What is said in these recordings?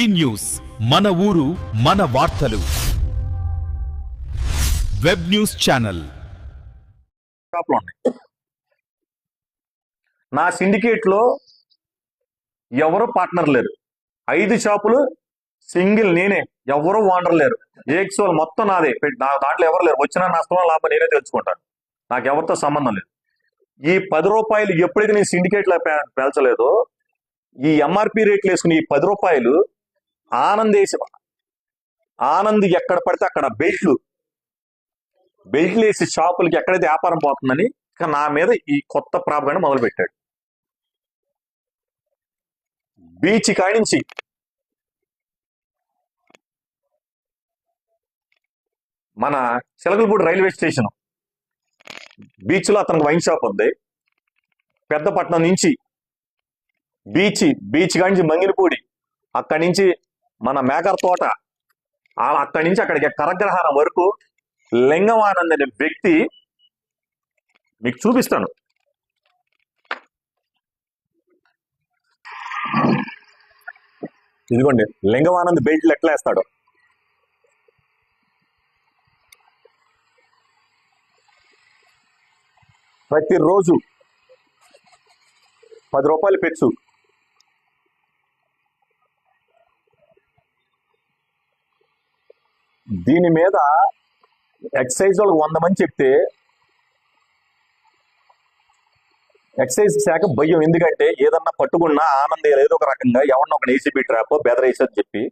ఈ న్యూస్. మన ఊరు మన వార్తలు. Web news channel. ఉన్నాయి నా సిండికేట్లో ఎవరు పార్ట్నర్ లేరు. ఐదు షాపులు సింగిల్ నేనే ఎవరు వాండర్ లేరు. ఏక్సోల్ మొత్తం నాదే నా దాంట్లో ఎవరు లేరు. వచ్చినా నష్టం లాభం నేనే తెలుసుకుంటాను. నాకు ఎవరితో సంబంధం లేదు. ఈ పది రూపాయలు ఎప్పుడైతే నేను సిండికేట్లో పేల్చలేదో ఈ ఎంఆర్పి రేట్లు వేసుకుని ఈ పది రూపాయలు ఆనంద్ ఆనంద్ ఎక్కడ పడితే అక్కడ బెల్ట్లు. బెల్ట్లు వేసి షాపులకి ఎక్కడైతే వ్యాపారం పోతుందని ఇక నా మీద ఈ కొత్త ప్రాబ్లం మొదలుపెట్టాడు. బీచ్ కాడించి మన చిలకలపూడి రైల్వే స్టేషన్. బీచ్లో అతనికి వైన్ షాప్ ఉంది. పెద్దపట్నం నుంచి బీచ్ బీచ్ కాడించి మంగినపూడి అక్కడి నుంచి మన మేకర్ తోట. ఆ- అక్కడి నుంచి అక్కడికి కరగ్రహారం వరకు లింగమానంద్ అనే వ్యక్తి మీకు చూపిస్తాను. ఇదిగోండి లింగమానంద్ బెల్ట్లు ఎట్లా వేస్తాడు? ప్రతిరోజు పది రూపాయలు పెచ్చు. దీని మీద ఎక్సైజ్ వాళ్ళకి వంద మంది చెప్తే ఎక్సైజ్ శాఖ భయం. ఎందుకంటే ఏదన్నా పట్టుకున్నా ఆనందం ఏదో ఒక రకంగా ఎవరన్నా ఒక ఏసీబీ ట్రాప్ బెదరేసని చెప్పి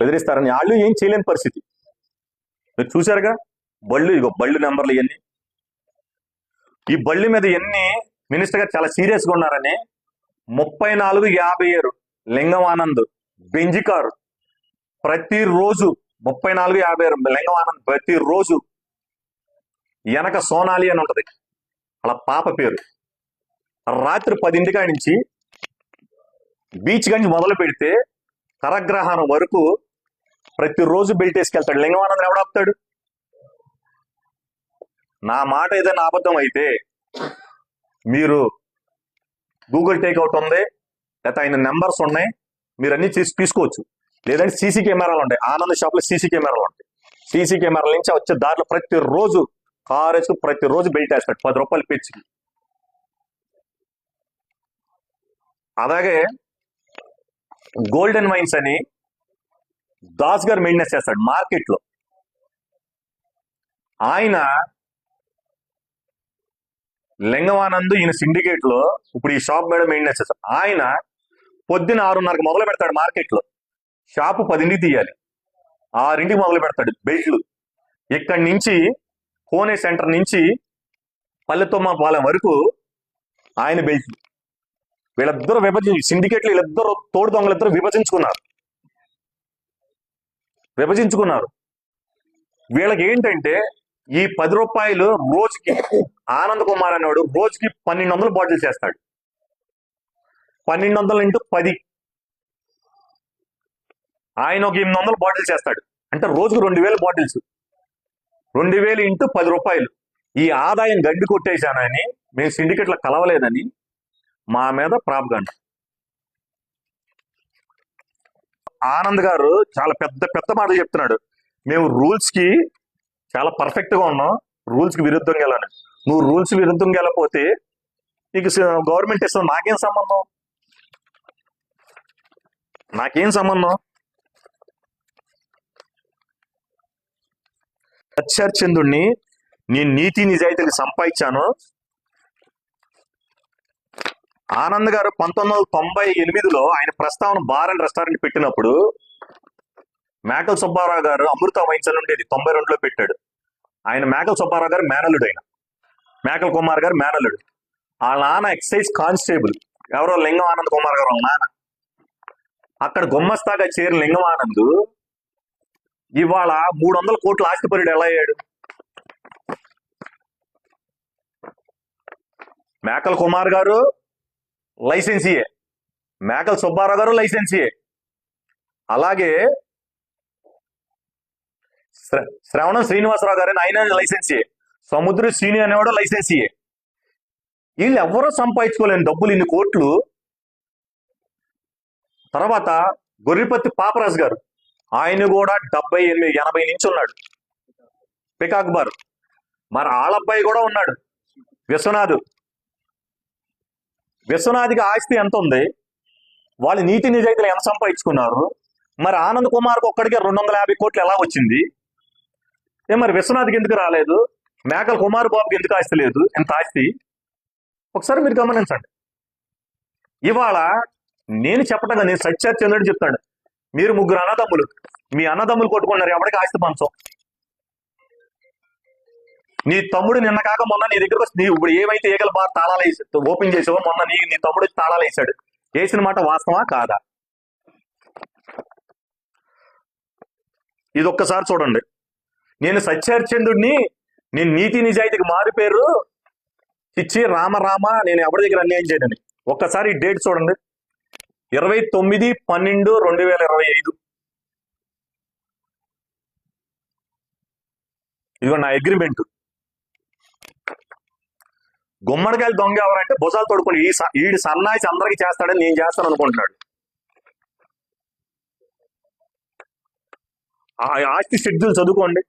బెదిరిస్తారని. వాళ్ళు ఏం చేయలేని పరిస్థితి. మీరు చూశారుగా? బళ్ళు ఇగో బళ్ళు నెంబర్లు ఇవన్నీ. ఈ బళ్ళు మీద ఎన్ని మినిస్టర్ గారు చాలా సీరియస్గా ఉన్నారని ముప్పై నాలుగు యాభై ఏడు లింగం ఆనంద్ బెంజి ప్రతిరోజు ముప్పై నాలుగు యాభై ఆరు లింగం ప్రతిరోజు వెనక సోనాలి అని ఉంటుంది. అలా పాప పేరు. రాత్రి పదింటి నుంచి బీచ్ గంజి మొదలు పెడితే కరగ్రహణం వరకు ప్రతిరోజు బెల్ట్ వేసుకెళ్తాడు. లింగమానందం ఎవడాపుతాడు నా మాట ఏదైనా అబద్ధం అయితే మీరు గూగుల్ టేక్అవుట్ ఉంది. లేకపోతే ఆయన నెంబర్స్ ఉన్నాయి. మీరు అన్ని తీసుకోవచ్చు. లేదంటే సీసీ కెమెరాలు ఉంటాయి. ఆనంద్ షాప్లో సీసీ కెమెరాలు ఉంటాయి. సీసీ కెమెరాల నుంచి వచ్చే దారిలో ప్రతిరోజు కారు వేసుకుని ప్రతిరోజు బెల్ట్ వేస్తాడు పది రూపాయలు పెంచుకి అలాగే గోల్డెన్ వైన్స్ అని దాస్ గారు మెయింటెనెన్స్ చేస్తాడు మార్కెట్లో. ఆయన లింగమానంద్ ఈయన సిండికేట్లో ఇప్పుడు ఈ షాప్ మీద మెయింటెనెన్స్ చేస్తాడు. ఆయన పొద్దున ఆరున్నరకు మొదలు పెడతాడు మార్కెట్లో. షాపు పదింటికి తీయాలి. ఆరింటికి మొదలు పెడతాడు బెల్ట్లు. ఇక్కడి నుంచి కోనే సెంటర్ నుంచి పల్లెతొమ్మ పాలెం వరకు ఆయన బెల్ట్లు. వీళ్ళిద్దరూ విభజించి సిండికేట్లు వీళ్ళిద్దరు తోడు దొంగలిద్దరు విభజించుకున్నారు. విభజించుకున్నారు. వీళ్ళకి ఏంటంటే ఈ పది రూపాయలు రోజుకి ఆనంద్ కుమార్ అనేవాడు రోజుకి పన్నెండు వందలు బాటిల్ చేస్తాడు. పన్నెండు వందలు ఇంటూ పది ఆయన ఒక ఎనిమిది వందలు బాటిల్ చేస్తాడు. అంటే రోజుకు రెండు వేల బాటిల్స్. రెండు వేలు ఇంటూ పది రూపాయలు. ఈ ఆదాయం గడ్డి కొట్టేశానని మేము సిండికేట్లో కలవలేదని మా మీద ప్రాపగండ. ఆనంద్ గారు చాలా పెద్ద పెద్ద మాటలు చెప్తున్నాడు. మేము రూల్స్కి చాలా పర్ఫెక్ట్గా ఉన్నాం. రూల్స్కి విరుద్ధంగా వెళ్ళాను నువ్వు రూల్స్ విరుద్ధంగా వెళ్ళకపోతే నీకు గవర్నమెంట్ ఇస్తుంది నాకేం సంబంధం? నాకేం సంబంధం? చంద్రుణ్ణి నేను నీతి నిజాయితీని సంపాదించాను. ఆనంద్ గారు పంతొమ్మిది వందల తొంభై ఎనిమిదిలో ఆయన ప్రస్తావన బార్ అండ్ రెస్టారెంట్ పెట్టినప్పుడు మేకల సుబ్బారావు గారు అమృత వహించాలి ఉండేది తొంభై రెండులో పెట్టాడు. ఆయన మేకల సుబ్బారావు గారు మేనల్లుడు ఆయన మేకల కుమార్ గారు మేనల్లుడు. వాళ్ళ నాన్న ఎక్సైజ్ కానిస్టేబుల్. ఎవరో లింగం ఆనంద్ కుమార్ గారు వాళ్ళ నాన్న. అక్కడ గుమ్మస్తాగా చేరిన లింగం ఆనంద్ ఇవాళ మూడు వందల కోట్లు ఆస్తిపరుడు ఎలా అయ్యాడు? మేకల కుమార్ గారు లైసెన్సీయే. మేకల సుబ్బారావు గారు లైసెన్సీయే. అలాగే శ్రవణం శ్రీనివాసరావు గారు ఆయన లైసెన్సీయే. సముద్ర శ్రీని అనేవాడు లైసెన్సీయే. వీళ్ళు ఎవరో సంపాదించుకోలేని డబ్బులు ఇన్ని కోట్లు. తర్వాత గొర్రెపత్తి పాపరాజు గారు. ఆయన కూడా డెబ్బై ఎనిమిది ఎనభై నుంచి ఉన్నాడు. పికాక్బర్ మరి ఆళ్ళబ్బాయి కూడా ఉన్నాడు. విశ్వనాథ్. విశ్వనాథ్కి ఆస్తి ఎంత ఉంది? వాళ్ళు నీతి నిజాయితీలు ఎంత సంపాదించుకున్నారు? మరి ఆనంద్ కుమార్కి ఒక్కడికే రెండు వందల యాభై కోట్లు ఎలా వచ్చింది? ఏ మరి విశ్వనాథ్కి ఎందుకు రాలేదు? మేకల కుమార్ బాబుకి ఎందుకు ఆస్తి లేదు? ఎంత ఆస్తి? ఒకసారి మీరు గమనించండి. ఇవాళ నేను చెప్పటంగా నేను సత్యాచంద్రుడు చెప్తాడు మీరు ముగ్గురు అన్నదమ్ములు. మీ అన్నదమ్ములు కొట్టుకున్నారు ఎవరికి ఆస్తి పంచం నీ తమ్ముడు నిన్న కాక మొన్న నీ దగ్గరకు వచ్చి నీ ఇప్పుడు ఏమైతే ఈగల బాగా తాళాలు వేసి ఓపెన్ చేసావో మొన్న నీ నీ తమ్ముడు తాళాలు వేసాడు వేసిన మాట వాస్తవా కాదా? ఇది ఒక్కసారి చూడండి. నేను సత్యహరిచంద్రుడిని నేను నీతి నిజాయితీకి మారిపోయారు ఇచ్చి రామ రామ నేను ఎవరి దగ్గర అన్యాయం చేయనని. ఒక్కసారి డేట్ చూడండి. ఇరవై తొమ్మిది పన్నెండు రెండు వేల ఇరవై ఐదు. ఇదిగో నా అగ్రిమెంట్ గుమ్మడికాయలు దొంగ ఎవరంటే భుజాలు తోడుకొని ఈ ఈడు సన్నాసి అందరికి చేస్తాడని నేను చేస్తాను అనుకుంటున్నాడు. ఆ ఆస్తి షెడ్యూల్ చదువుకోండి.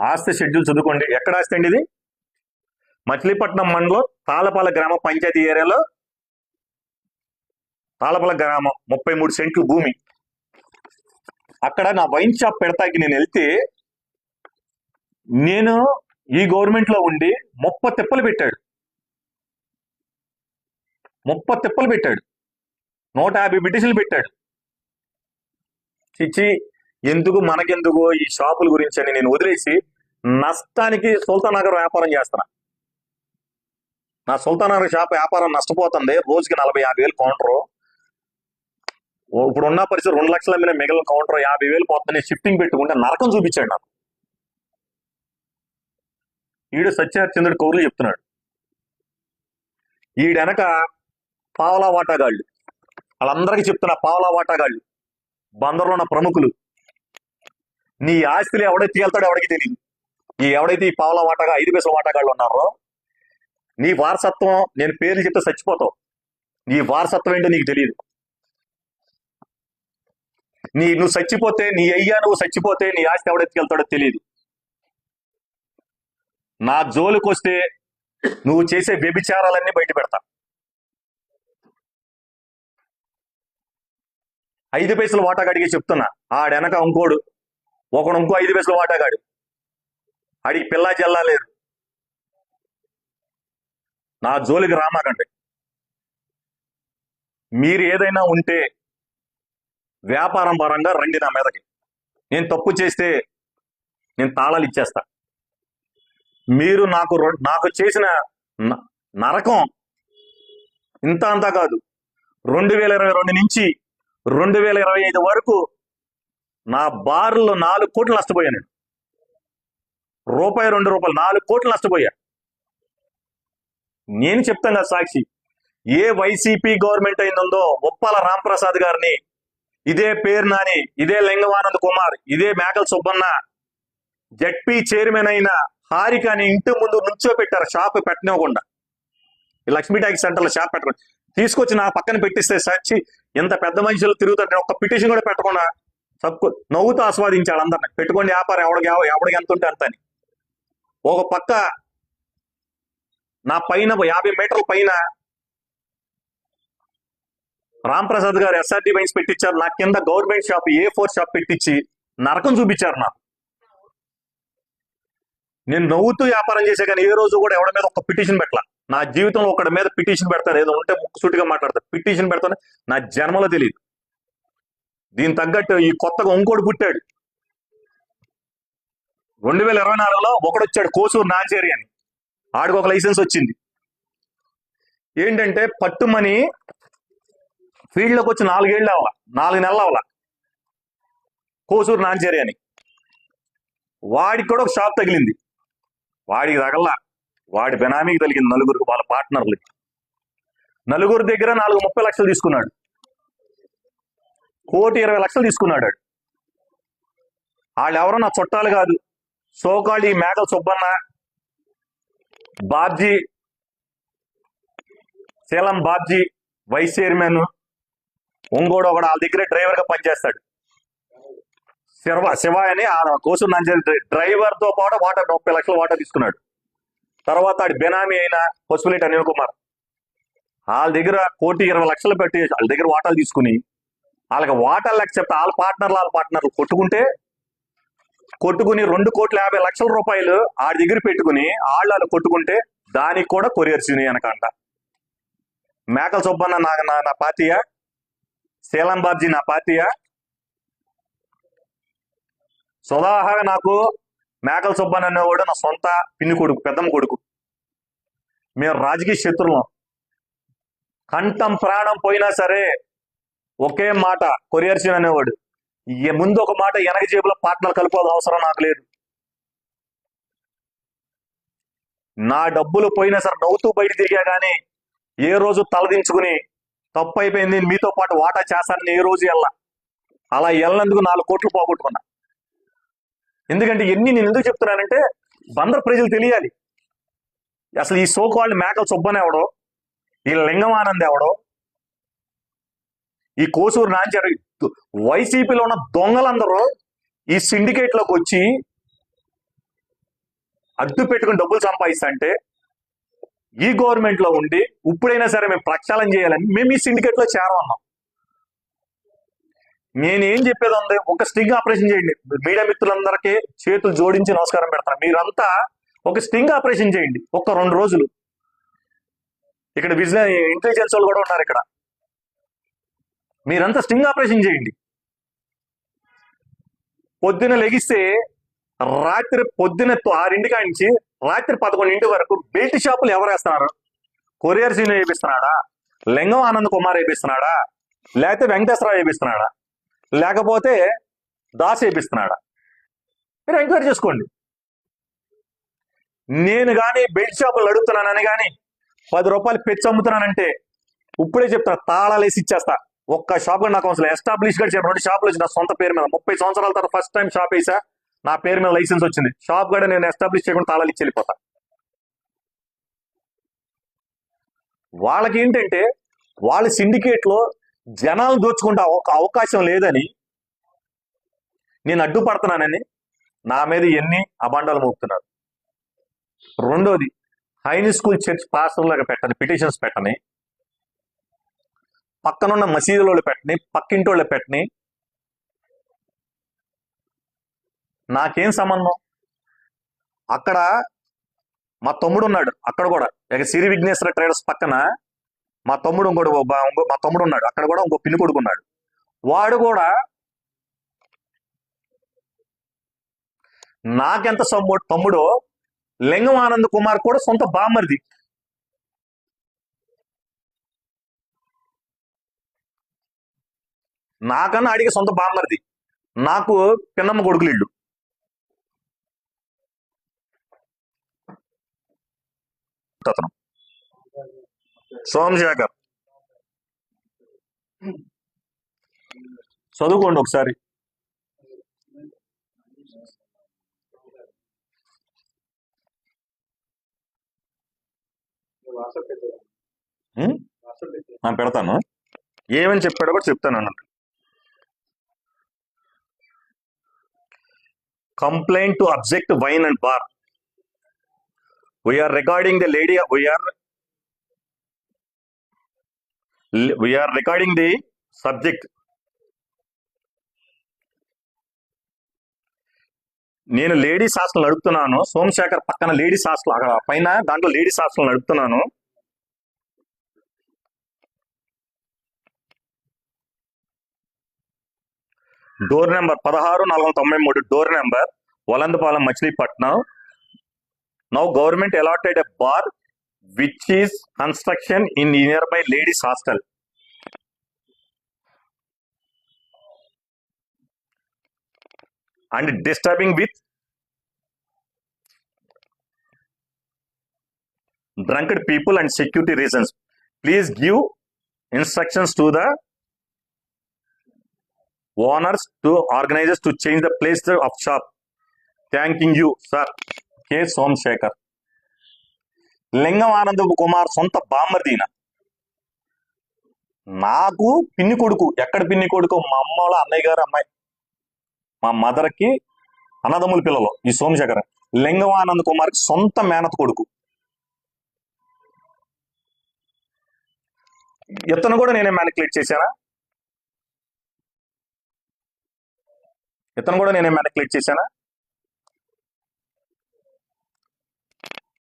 ఆస్తి షెడ్యూల్ చదువుకోండి. ఎక్కడ ఆస్తి అండి ఇది? మచిలీపట్నం మండలం తాళపాల గ్రామ పంచాయతీ ఏరియాలో. తాళపాల గ్రామం ముప్పై మూడు సెంట్లు భూమి. అక్కడ నా వైన్ షాప్ పెడతాకి నేను వెళ్తే నేను ఈ గవర్నమెంట్లో ఉండి ముప్ప తిప్పలు పెట్టాడు. ముప్ప తిప్పలు పెట్టాడు. నూట యాభై బ్రిటిషులు పెట్టాడు. చిచ్చి ఎందుకు మనకెందుకు ఈ షాపుల గురించి అని నేను వదిలేసి నష్టానికి సుల్తాన్ వ్యాపారం చేస్తున్నా. నా సుల్తాన్ షాప్ వ్యాపారం నష్టపోతుంది. రోజుకి నలభై యాభై వేలు కౌంటరు. ఇప్పుడు ఉన్న పరిస్థితి రెండు లక్షల మీద మిగిలిన కౌంటర్ యాభై వేలు పోతుంది షిఫ్టింగ్ పెట్టుకుంటే నరకం చూపించాడు నాకు. ఈడు సత్యహరిచంద్రుడు కౌరులు చెప్తున్నాడు. ఈడెనక పావలా వాటాగాళ్ళు. వాళ్ళందరికీ చెప్తున్నా పావలా వాటాగాళ్ళు. బందర్లో ఉన్న ప్రముఖులు. నీ ఆస్తులు ఎవడైతే తేల్తాడో ఎవడికి తెలియదు ఈ ఎవడైతే ఈ పావుల వాటాగా ఐదు పైసల వాటగాళ్ళు ఉన్నారో నీ వారసత్వం నేను పేర్లు చెప్తే చచ్చిపోతావు. నీ వారసత్వం ఏంటో నీకు తెలియదు నీ నువ్వు చచ్చిపోతే నీ అయ్యా నువ్వు చచ్చిపోతే నీ ఆస్తి ఎవడెత్తుకెళ్తాడో తెలియదు నా జోలికి వస్తే నువ్వు చేసే వ్యభిచారాలన్నీ బయట పెడతా. ఐదు పైసలు వాటాగాడికి చెప్తున్నా. ఆడెనక ఇంకోడు ఒకడు ఇంకో ఐదు బస్సులు వాటాగాడు. ఆడికి పిల్లా జల్లాలేరు నా జోలికి రామాకండి. మీరు ఏదైనా ఉంటే వ్యాపారం పరంగా రండి నా మీదకి. నేను తప్పు చేస్తే నేను తాళాలు ఇచ్చేస్తా. మీరు నాకు నాకు చేసిన న- నరకం ఇంత అంతా కాదు. రెండు వేల ఇరవై రెండు నుంచి రెండు వేల ఇరవై ఐదు వరకు నా బార్లో నాలుగు కోట్లు నష్టపోయాను నేను. రూపాయి రెండు రూపాయలు నాలుగు కోట్లు నష్టపోయా. నేను చెప్తాను కదా సాక్షి ఏ వైసీపీ గవర్నమెంట్ అయిందో ఉప్పాల రాంప్రసాద్ గారిని ఇదే పేరు నాని ఇదే లింగవానంద్ కుమార్ ఇదే మేకల సుబ్బన్న జడ్పీ చైర్మన్ అయిన హారికని ఇంటి ముందు నుంచో పెట్టారు షాప్ పెట్టనివ్వకుండా. లక్ష్మీ ట్యాక్స్ సెంటర్లో షాప్ పెట్టకుండా. తీసుకొచ్చి నా పక్కన పెట్టిస్తే సాక్షి ఎంత పెద్ద మనుషులు తిరుగుతారు నేను ఒక్క పిటిషన్ కూడా పెట్టకుండా తప్పు నవ్వుతూ ఆస్వాదించాడు అందరిని. పెట్టుకోండి వ్యాపారం ఎవడికి ఎవడికి ఎంత ఉంటే అంతని. ఒక పక్క నా పైన యాభై మీటర్ల పైన రామ్ ప్రసాద్ గారు ఎస్ఆర్టీ వైన్స్ పెట్టించారు నా కింద government shop A four shop పెట్టించి నరకం చూపించారు నాకు. నేను నవ్వుతూ వ్యాపారం చేసే కానీ ఏ రోజు కూడా ఎవడి మీద ఒక పిటిషన్ పెట్టలా. నా జీవితంలో ఒకటి మీద పిటిషన్ పెడతాను ఏదో ఉంటే ముక్కుసూటిగా మాట్లాడతాను పిటిషన్ పెడతాను. నా జన్మలో తెలియదు దీని తగ్గట్టు ఈ కొత్తగా ఇంకోటి పుట్టాడు. రెండు వేల ఇరవై నాలుగులో ఒకడు వచ్చాడు కోసూరు నాంచేరి అని. ఆడికి ఒక లైసెన్స్ వచ్చింది. ఏంటంటే పట్టుమని ఫీల్డ్లోకి వచ్చి నాలుగేళ్ళు అవ్వాల నాలుగు నెలలు అవ్వాల కోసూరు నాంచేరి అని. వాడికి కూడా ఒక షాప్ తగిలింది. వాడికి తగల్లా. వాడి బెనామీకి తగిలింది నలుగురికి వాళ్ళ పార్ట్నర్లకి. నలుగురు దగ్గర నాలుగు ముప్పై లక్షలు తీసుకున్నాడు. కోటి ఇరవై లక్షలు తీసుకున్నాడు వాళ్ళు ఎవరో నా చుట్టాలు కాదు. సోకాళ్ళు ఈ మేకల సుబ్బన్న బాబ్జీ సేలం బాబ్జీ వైస్ చైర్మన్ ఇంకోడు ఒకడు వాళ్ళ దగ్గరే డ్రైవర్గా పనిచేస్తాడు. శివ శివ అని ఆ కోసూరు నంజల్ డ్రైవర్తో పాటు వాటర్ ముప్పై లక్షల వాటర్ తీసుకున్నాడు. తర్వాత ఆడి బెనామీ అయిన పసుపులేటి అనిల్ కుమార్. వాళ్ళ దగ్గర కోటి ఇరవై లక్షలు పెట్టి వాళ్ళ దగ్గర వాటాలు తీసుకుని వాళ్ళకి వాటర్ లెక్క చెప్తే వాళ్ళ పార్ట్నర్లు వాళ్ళ పార్ట్నర్లు కొట్టుకుంటే కొట్టుకుని రెండు కోట్ల యాభై లక్షల రూపాయలు ఆడి దగ్గర పెట్టుకుని ఆళ్ళు వాళ్ళు కొట్టుకుంటే దానికి కూడా కొరియర్స్ యూనియన్ అంట మేకల సుబ్బన్న నా నా- నా పార్టీయా? శీలం బాబ్జీ నా పార్టీయా? స్వదాహగా నాకు మేకల సుబ్బన్న అనేవాడు నా సొంత పిన్ని కొడుకు పెద్దమ్మ కొడుకు. మేము రాజకీయ శత్రులం. కంఠం ప్రాణం పోయినా సరే ఒకే మాట కొరియర్స్ అనేవాడు. ఈ ముందు ఒక మాట వెనక జేబులో పార్ట్నర్ కలుపుకోవాల్సిన అవసరం నాకు లేదు. నా డబ్బులు పోయినా సరే నవ్వుతూ బయట తిరిగా కానీ ఏ రోజు తలదించుకుని తప్పు అయిపోయింది మీతో పాటు వాటా చేస్తానని ఏ రోజు వెళ్ళా అలా వెళ్ళినందుకు నాలుగు కోట్లు పోగొట్టుకున్నా. ఎందుకంటే ఎన్ని నేను ఎందుకు చెప్తున్నానంటే బందర్ ప్రజలు తెలియాలి. అసలు ఈ సోకాళ్ళు మేకల సుబ్బన్ ఎవడో ఈ లింగమానంద్ ఎవడో ఈ కోసూరు నాంచారు వైసీపీలో ఉన్న దొంగలందరూ ఈ సిండికేట్లోకి వచ్చి అడ్డు పెట్టుకుని డబ్బులు సంపాదిస్తంటే ఈ గవర్నమెంట్లో ఉండి ఇప్పుడైనా సరే మేము ప్రక్షాళన చేయాలని మేము ఈ సిండికేట్లో చేరమన్నాం. నేనేం చెప్పేది ఉంది ఒక స్టింగ్ ఆపరేషన్ చేయండి. మీడియా మిత్రులందరికీ చేతులు జోడించి నమస్కారం పెడతాను. మీరంతా ఒక స్టింగ్ ఆపరేషన్ చేయండి. ఒక రెండు రోజులు. ఇక్కడ బిజినెస్ ఇంటెలిజెన్స్ వాళ్ళు కూడా ఉన్నారు ఇక్కడ. మీరంతా స్టింగ్ ఆపరేషన్ చేయండి. పొద్దున లెగిస్తే రాత్రి పొద్దున తొ- ఆరింటి కాడి నుంచి రాత్రి పదకొండింటి వరకు బెల్ట్ షాపులు ఎవరు వేస్తున్నారు? కొరియర్ సీన్ వేపిస్తున్నాడా? లింగం ఆనంద్ కుమార్ వేపిస్తున్నాడా? లేకపోతే వెంకటేశ్వరరావు వేపిస్తున్నాడా? లేకపోతే దాస్ వేపిస్తున్నాడా? మీరు ఎంక్వైరీ చేసుకోండి. నేను కానీ బెల్ట్ షాపులు అడుగుతున్నానని కానీ పది రూపాయలు పెచ్చి అమ్ముతున్నానంటే ఇప్పుడే చెప్తా తాళాలు వేసి ఇచ్చేస్తా. ఒక్క షాప్ కూడా నాకు అవసరం ఎస్టాబ్లిష్గా చెప్పిన రెండు షాపులు వచ్చి నా సొంత పేరు మీద ముప్పై సంవత్సరాల తర్వాత ఫస్ట్ టైం షాప్ వేసా నా పేరు మీద లైసెన్స్ వచ్చింది. షాప్ కూడా నేను ఎస్టాబ్లిష్ చేయకుండా తాళాలు ఇచ్చి వెళ్ళిపోతా. వాళ్ళకి ఏంటంటే వాళ్ళ సిండికేట్లో జనాలు దోచుకుంటే ఒక అవకాశం లేదని నేను అడ్డుపడుతున్నానని నా మీద ఎన్ని అబాండాలు మోపుతున్నారు. రెండోది హైని స్కూల్ చర్చ్ పాస్టర్లాగా పెట్టని పిటిషన్స్ పెట్టని. పక్కనున్న మసీదులో పెట్టని పక్కింటోళ్ళు పెట్టని. నాకేం సంబంధం? అక్కడ మా తమ్ముడు ఉన్నాడు అక్కడ కూడా. ఇక సిరి విఘ్నేశ్వర ట్రేడర్స్ పక్కన మా తమ్ముడు ఇంకోటి మా తమ్ముడు ఉన్నాడు అక్కడ కూడా ఇంకో పిన్ని కొడుకున్నాడు. వాడు కూడా నాకెంత సమ్ముడు తమ్ముడో లింగం ఆనంద్ కుమార్ కూడా సొంత బామ్మరిది. నాకన్నా అడిగే సొంత బామ్మరిది నాకు పిన్నమ్మ కొడుకులు ఇల్లు అతను. సోమశేఖర్. చదువుకోండి ఒకసారి. పెడతాను. ఏమని చెప్పాడో కూడా చెప్తాను అన్నట్టు. Complaint to object wine and bar we are recording the lady we are we are recording the subject నేను లేడీస్ హాస్టల్ నడుపుతున్నాను సోమశేఖర్ పక్కన లేడీస్ హాస్టల్ అక్కడ పైన దాంట్లో లేడీస్ హాస్టల్ నడుపుతున్నాను డోర్ నెంబర్ పదహారు నాలుగు తొంభై మూడు door number Valandapalem Machilipatnam now government allotted a bar which is construction in nearby ladies hostel and disturbing with drunkard people and security reasons. Please give instructions to the owners to organizers to change the place of shop. Thanking you sir. K. Somasekhar. Lingam Ananda Kumar సొంత బామ్మర్దీన? నాకు పిన్ని కొడుకు. ఎక్కడ పిన్ని కొడుకు? మా అమ్మ వాళ్ళ అన్నయ్య గారు అమ్మాయి. మా మదర్కి అన్నదమ్ముల పిల్లలు ఈ సోమశేఖర్. లింగం ఆనంద్ కుమార్కి సొంత మేనత కొడుకు. ఇతను కూడా నేనే మ్యానికులేట్ చేశానా? ఇతను కూడా నేను ఏమైనా క్లిక్ చేశానా?